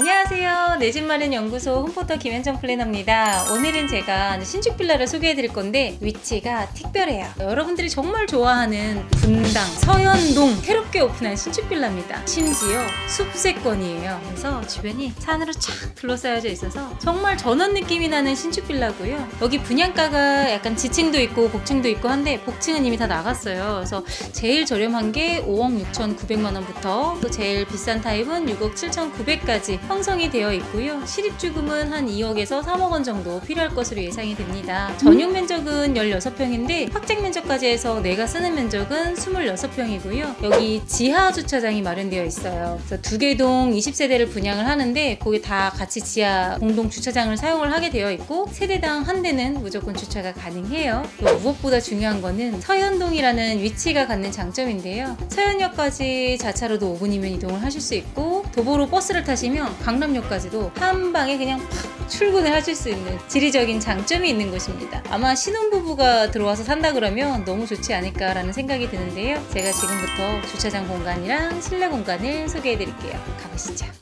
안녕하세요. 내 집 마련 연구소 홈포터 김현정 플래너입니다. 오늘은 제가 신축 빌라를 소개해 드릴 건데 위치가 특별해요. 여러분들이 정말 좋아하는 분당 서현동 새롭게 오픈한 신축 빌라입니다. 심지어 숲세권이에요. 그래서 주변이 산으로 쫙 둘러싸여져 있어서 정말 전원 느낌이 나는 신축 빌라고요. 여기 분양가가 약간 지층도 있고 복층도 있고 한데 복층은 이미 다 나갔어요. 그래서 제일 저렴한 게 5억 6,900만 원부터 또 제일 비싼 타입은 6억 7,900까지 형성이 되어 있고요. 실입주금은 한 2억에서 3억 원 정도 필요할 것으로 예상이 됩니다. 전용 면적은 16평인데 확장 면적까지 해서 내가 쓰는 면적은 26평이고요. 여기 지하 주차장이 마련되어 있어요. 그래서 두 개 동 20세대를 분양을 하는데 거기 다 같이 지하 공동 주차장을 사용을 하게 되어 있고 세대당 한 대는 무조건 주차가 가능해요. 또 무엇보다 중요한 거는 서현동이라는 위치가 갖는 장점인데요. 서현역까지 자차로도 5분이면 이동을 하실 수 있고 도보로 버스를 타시면 강남역까지도 한 방에 그냥 팍 출근을 하실 수 있는 지리적인 장점이 있는 곳입니다. 아마 신혼부부가 들어와서 산다 그러면 너무 좋지 않을까라는 생각이 드는데요. 제가 지금부터 주차장 공간이랑 실내 공간을 소개해 드릴게요. 가보시죠.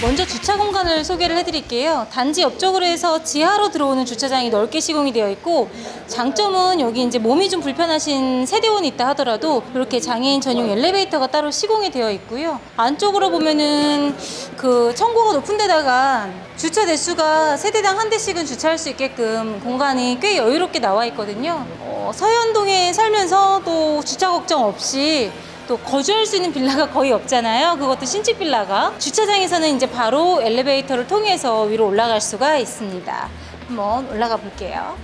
먼저 주차 공간을 소개를 해드릴게요. 단지 옆쪽으로 해서 지하로 들어오는 주차장이 넓게 시공이 되어 있고 장점은 여기 이제 몸이 좀 불편하신 세대원이 있다 하더라도 이렇게 장애인 전용 엘리베이터가 따로 시공이 되어 있고요. 안쪽으로 보면은 그 청고가 높은 데다가 주차 대수가 세대당 한 대씩은 주차할 수 있게끔 공간이 꽤 여유롭게 나와 있거든요. 어, 서현동에 살면서 또 주차 걱정 없이 또 거주할 수 있는 빌라가 거의 없잖아요. 그것도 신축 빌라가 주차장에서는 이제 바로 엘리베이터를 통해서 위로 올라갈 수가 있습니다. 한번 올라가 볼게요.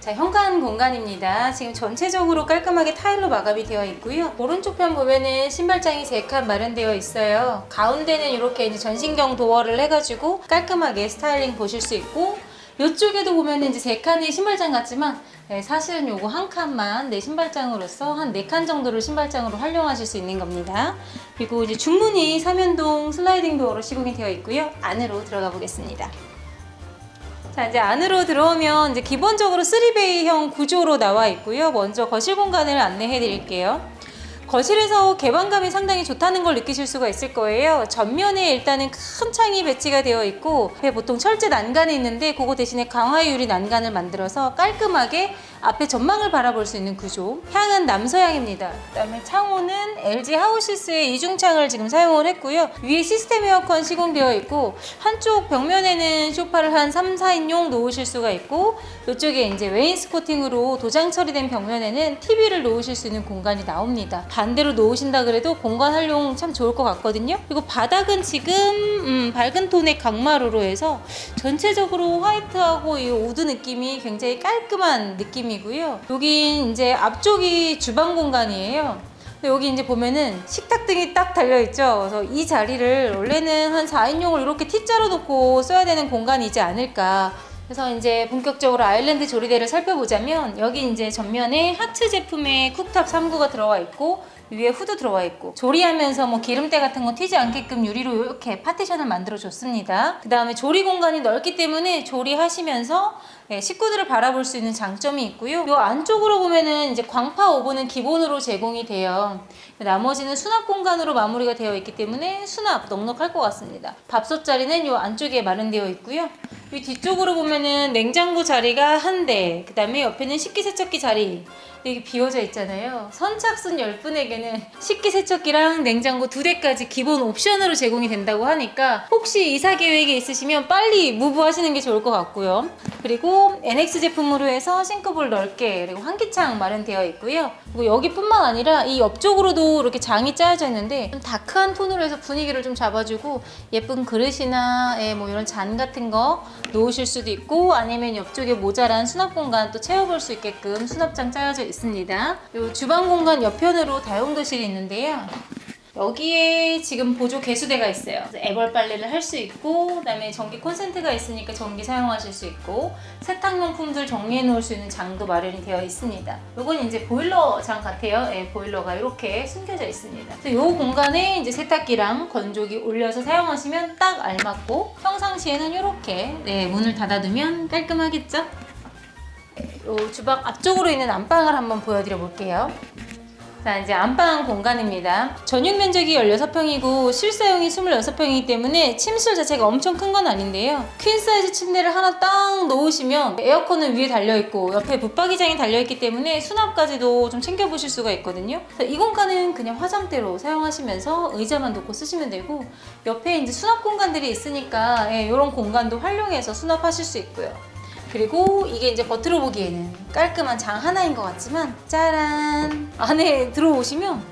자, 현관 공간입니다. 지금 전체적으로 깔끔하게 타일로 마감이 되어 있고요. 오른쪽 편 보면은 신발장이 3칸 마련되어 있어요. 가운데는 이렇게 이제 전신경 도어를 해가지고 깔끔하게 스타일링 보실 수 있고 이쪽에도 보면은 이제 세 칸의 신발장 같지만 네, 사실은 요거 한 칸만 내 신발장으로서 한 네 칸 정도를 신발장으로 활용하실 수 있는 겁니다. 그리고 이제 중문이 삼연동 슬라이딩 도어로 시공이 되어 있고요. 안으로 들어가 보겠습니다. 자, 이제 안으로 들어오면 이제 기본적으로 3베이형 구조로 나와 있고요. 먼저 거실 공간을 안내해 드릴게요. 거실에서 개방감이 상당히 좋다는 걸 느끼실 수가 있을 거예요. 전면에 일단은 큰 창이 배치가 되어 있고 앞에 보통 철제 난간이 있는데 그거 대신에 강화 유리 난간을 만들어서 깔끔하게 앞에 전망을 바라볼 수 있는 구조. 향은 남서향입니다. 그다음에 창호는 LG 하우시스의 이중창을 지금 사용을 했고요. 위에 시스템 에어컨 시공되어 있고 한쪽 벽면에는 소파를 한 3, 4인용 놓으실 수가 있고 이쪽에 이제 웨인스코팅으로 도장 처리된 벽면에는 TV를 놓으실 수 있는 공간이 나옵니다. 반대로 놓으신다 그래도 공간 활용 참 좋을 것 같거든요. 그리고 바닥은 지금 음, 밝은 톤의 강마루로 해서 전체적으로 화이트하고 이 우드 느낌이 굉장히 깔끔한 느낌이고요. 여기 이제 앞쪽이 주방 공간이에요. 여기 이제 보면은 식탁 등이 딱 달려 있죠. 그래서 이 자리를 원래는 한 4인용을 이렇게 T자로 놓고 써야 되는 공간이지 않을까. 그래서 이제 본격적으로 아일랜드 조리대를 살펴보자면 여기 이제 전면에 하트 제품의 쿡탑 3구가 들어와 있고 위에 후드 들어와 있고 조리하면서 뭐 기름때 같은 거 튀지 않게끔 유리로 이렇게 파티션을 만들어 줬습니다. 그 다음에 조리 공간이 넓기 때문에 조리하시면서 네, 식구들을 바라볼 수 있는 장점이 있고요. 이 안쪽으로 보면은 이제 광파 오븐은 기본으로 제공이 돼요. 나머지는 수납 공간으로 마무리가 되어 있기 때문에 수납 넉넉할 것 같습니다. 밥솥 자리는 이 안쪽에 마련되어 있고요. 이 뒤쪽으로 보면은 냉장고 자리가 한 대, 그 다음에 옆에는 식기세척기 자리. 여기 비워져 있잖아요. 선착순 10분에게는 식기세척기랑 냉장고 두 대까지 기본 옵션으로 제공이 된다고 하니까 혹시 이사 계획이 있으시면 빨리 무브하시는 게 좋을 것 같고요. 그리고 NX 제품으로 해서 싱크볼 넓게 그리고 환기창 마련되어 있고요. 그리고 여기뿐만 아니라 이 옆쪽으로도 이렇게 장이 짜여져 있는데 좀 다크한 톤으로 해서 분위기를 좀 잡아주고 예쁜 그릇이나 예, 뭐 이런 잔 같은 거 놓으실 수도 있고 아니면 옆쪽에 모자란 수납 공간 또 채워볼 수 있게끔 수납장 짜여져 있습니다. 요 주방 공간 옆편으로 다용도실이 있는데요. 여기에 지금 보조 개수대가 있어요. 애벌 빨래를 할 수 있고, 그다음에 전기 콘센트가 있으니까 전기 사용하실 수 있고, 세탁용품들 정리해 놓을 수 있는 장도 마련이 되어 있습니다. 요건 이제 보일러 장 같아요. 예, 보일러가 이렇게 숨겨져 있습니다. 그래서 요 공간에 이제 세탁기랑 건조기 올려서 사용하시면 딱 알맞고, 평상시에는 이렇게 네, 문을 닫아두면 깔끔하겠죠? 요 주방 앞쪽으로 있는 안방을 한번 보여드려 볼게요. 자, 이제 안방 공간입니다. 전용 면적이 16평이고 실사용이 26평이기 때문에 침실 자체가 엄청 큰 건 아닌데요. 퀸 사이즈 침대를 하나 딱 놓으시면 에어컨은 위에 달려 있고 옆에 붙박이장이 달려 있기 때문에 수납까지도 좀 챙겨 보실 수가 있거든요. 이 공간은 그냥 화장대로 사용하시면서 의자만 놓고 쓰시면 되고 옆에 이제 수납 공간들이 있으니까 예, 이런 공간도 활용해서 수납하실 수 있고요. 그리고 이게 이제 겉으로 보기에는 깔끔한 장 하나인 것 같지만 짜란 안에 들어오시면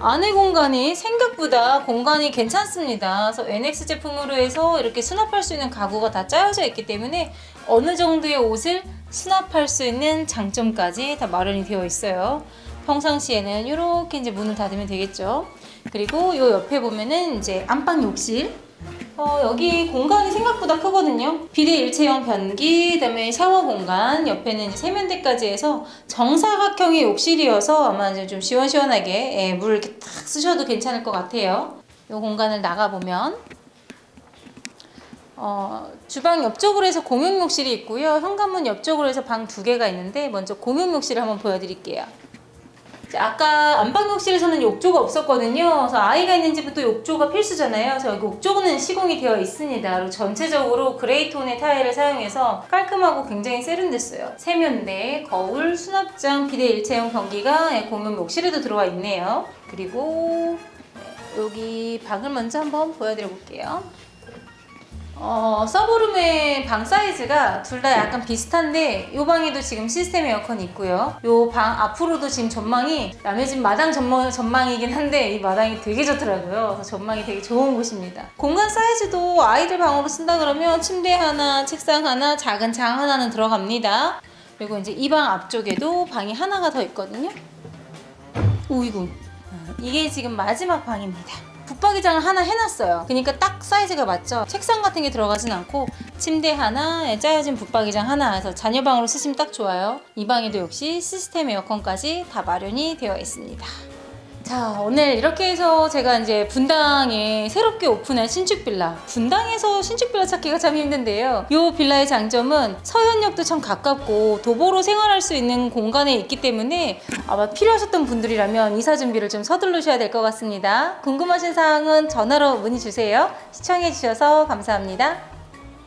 안에 공간이 생각보다 공간이 괜찮습니다. 그래서 NX 제품으로 해서 이렇게 수납할 수 있는 가구가 다 짜여져 있기 때문에 어느 정도의 옷을 수납할 수 있는 장점까지 다 마련이 되어 있어요. 평상시에는 이렇게 이제 문을 닫으면 되겠죠. 그리고 요 옆에 보면은 이제 안방 욕실 어, 여기 공간이 생각보다 크거든요. 비대 일체형 변기, 그다음에 샤워 공간, 옆에는 세면대까지 해서 정사각형의 욕실이어서 아마 이제 좀 시원시원하게 예, 물 이렇게 탁 쓰셔도 괜찮을 것 같아요. 이 공간을 나가 보면 어, 주방 옆쪽으로 해서 공용 욕실이 있고요. 현관문 옆쪽으로 해서 방 두 개가 있는데 먼저 공용 욕실을 한번 보여드릴게요. 아까 안방 욕실에서는 욕조가 없었거든요. 그래서 아이가 있는 집은 또 욕조가 필수잖아요. 그래서 여기 욕조는 시공이 되어 있습니다. 그리고 전체적으로 그레이 톤의 타일을 사용해서 깔끔하고 굉장히 세련됐어요. 세면대, 거울, 수납장, 비대 일체형 변기가 예, 공용 욕실에도 들어와 있네요. 그리고 네, 여기 방을 먼저 한번 보여드려 볼게요. 어, 서브룸의 방 사이즈가 둘 다 약간 비슷한데 이 방에도 지금 시스템 에어컨이 있고요. 이 방 앞으로도 지금 전망이 남의 집 마당 전망, 전망이긴 한데 이 마당이 되게 좋더라고요. 그래서 전망이 되게 좋은 곳입니다. 공간 사이즈도 아이들 방으로 쓴다 그러면 침대 하나, 책상 하나, 작은 장 하나는 들어갑니다. 그리고 이제 이 방 앞쪽에도 방이 하나가 더 있거든요. 오이구. 이게 지금 마지막 방입니다. 붙박이장을 하나 해놨어요. 그러니까 딱 사이즈가 맞죠. 책상 같은 게 들어가진 않고 침대 하나, 짜여진 붙박이장 하나 해서 자녀 방으로 쓰시면 딱 좋아요. 이 방에도 역시 시스템 에어컨까지 다 마련이 되어 있습니다. 자, 오늘 이렇게 해서 제가 이제 분당에 새롭게 오픈한 신축 빌라. 분당에서 신축 빌라 찾기가 참 힘든데요. 이 빌라의 장점은 서현역도 참 가깝고 도보로 생활할 수 있는 공간에 있기 때문에 아마 필요하셨던 분들이라면 이사 준비를 좀 서두르셔야 될 것 같습니다. 궁금하신 사항은 전화로 문의 주세요. 시청해 주셔서 감사합니다.